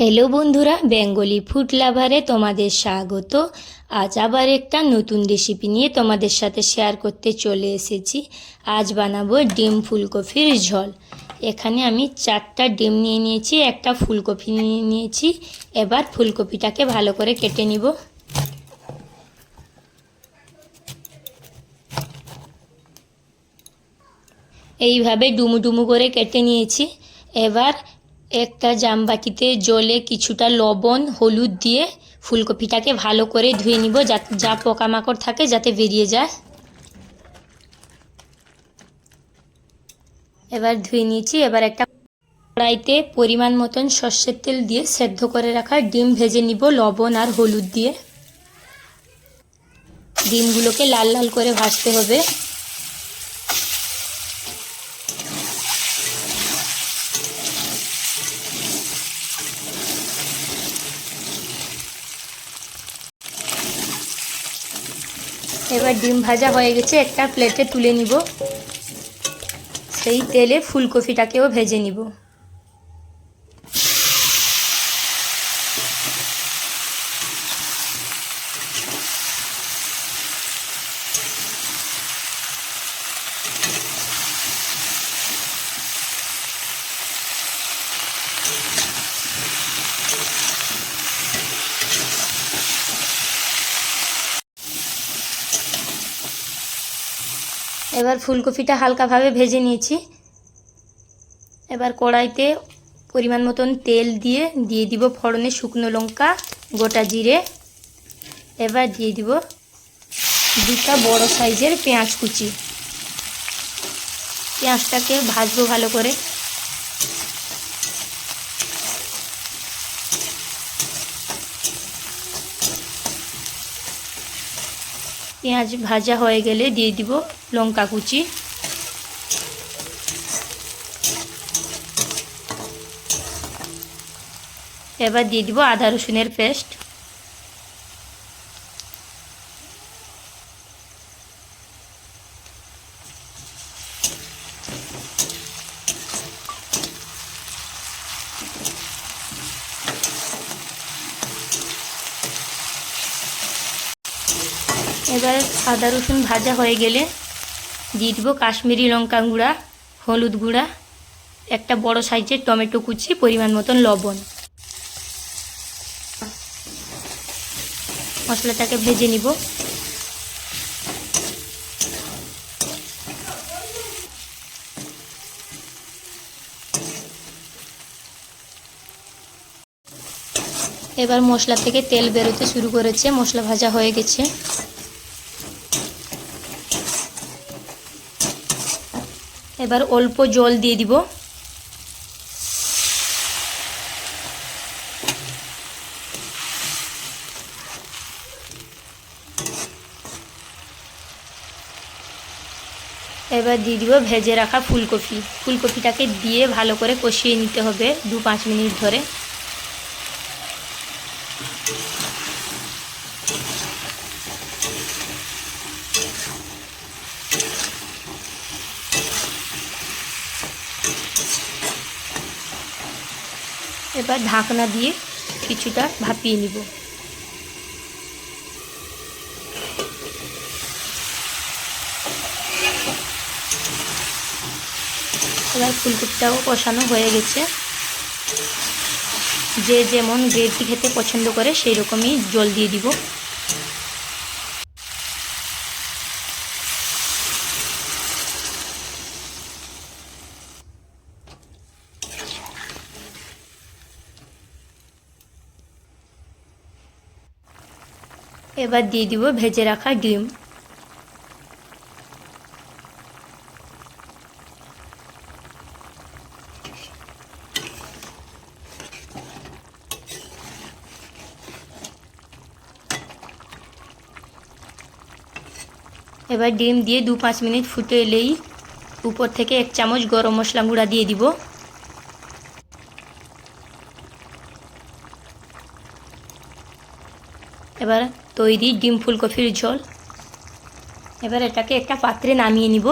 Hello বন্ধুরা Bengali food লাভারে তোমাদের স্বাগত। আজ আবার একটা নতুন রেসিপি নিয়ে তোমাদের সাথে শেয়ার করতে চলে এসেছি। আজ বানাবো ডিম ফুলকপির ঝোল। এখানে আমি চারটা ডিম নিয়ে নিয়েছি, একটা ফুলকপি নিয়ে নিয়েছি। এবার ফুলকপিটাকে ভালো করে কেটে নিব। এইভাবে ডুমু ডুমু করে কেটে নিয়েছি। এবার একটা জামবাটিতে জলে কিছুটা লবণ, হলুদ দিয়ে ফুলকপিটাকে ভালো করে ধুয়ে নিব যা যা পোকামাকড় থাকে যাতে বেরিয়ে যায়। এবার ধুয়ে নিয়েছি, এবার একটা কড়াইতে পরিমাণ মতন সর্ষের তেল দিয়ে সেদ্ধ করে রাখা ডিম ভেজে নিব, লবণ আর হলুদ দিয়ে। ডিমগুলোকে লাল লাল করে ভাজতে হবে। এবার ডিম ভাজা হয়ে গেছে একটা প্লেটে তুলে নিব। সেই তেলে ফুলকপিটাকেও ভেজে নিব। এবার ফুলকপিটা হালকাভাবে ভেজে নিয়েছি। এবার কড়াইতে পরিমাণ মতন তেল দিয়ে দিয়ে দিব ফড়নে শুকনো লঙ্কা, গোটা জিরে। এবার দিয়ে দিব দুটা বড় সাইজের পেঁয়াজ কুচি। পেঁয়াজটাকে ভাজবো ভালো করে। পেঁয়াজ ভাজা হয়ে গেলে দিয়ে দিব লঙ্কা কুচি। এবার দিয়ে দিব আদা রসুনের পেস্ট। এবার আদা রসুন ভাজা হয়ে গেলে দিয়ে দিব কাশ্মীরি লঙ্কা গুঁড়া, হলুদ গুঁড়া, একটা বড় সাইজের টমেটো কুচি, পরিমাণ মতন লবণ। মশলাটাকে ভেজে নিব। এবার মশলা থেকে তেল বেরোতে শুরু করেছে, মশলা ভাজা হয়ে গেছে। এবার অল্প জল দিয়ে দিব। এবার দিয়ে দিব ভেজে রাখা ফুলকপি। ফুলকপিটাকে দিয়ে ভালো করে কষিয়ে নিতে হবে দু পাঁচ মিনিট ধরে। এবার ঢাকনা দিয়ে কিছুটা ভাপিয়ে নিব। এবার ফুলকপিটাও কষানো হয়ে গেছে। যে যেমন গ্রেভি খেতে পছন্দ করে সেই রকমই জল দিয়ে দিব। এবার দিয়ে দিব ভেজে রাখা ডিম। এবার ডিম দিয়ে দু পাঁচ মিনিট ফুটে এলেই উপর থেকে এক চামচ গরম মশলা গুঁড়া দিয়ে দিব। এবার তৈরি ডিম ফুলকপির ঝোল এবার এটাকে একটা পাত্রে নামিয়ে নিব।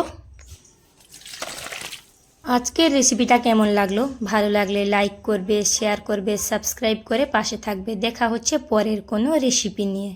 আজকের রেসিপিটা কেমন লাগল? ভালো লাগলে লাইক করবে শেয়ার করবে সাবস্ক্রাইব করে পাশে থাকবে। দেখা হচ্ছে পরের কোনো রেসিপি নিয়ে।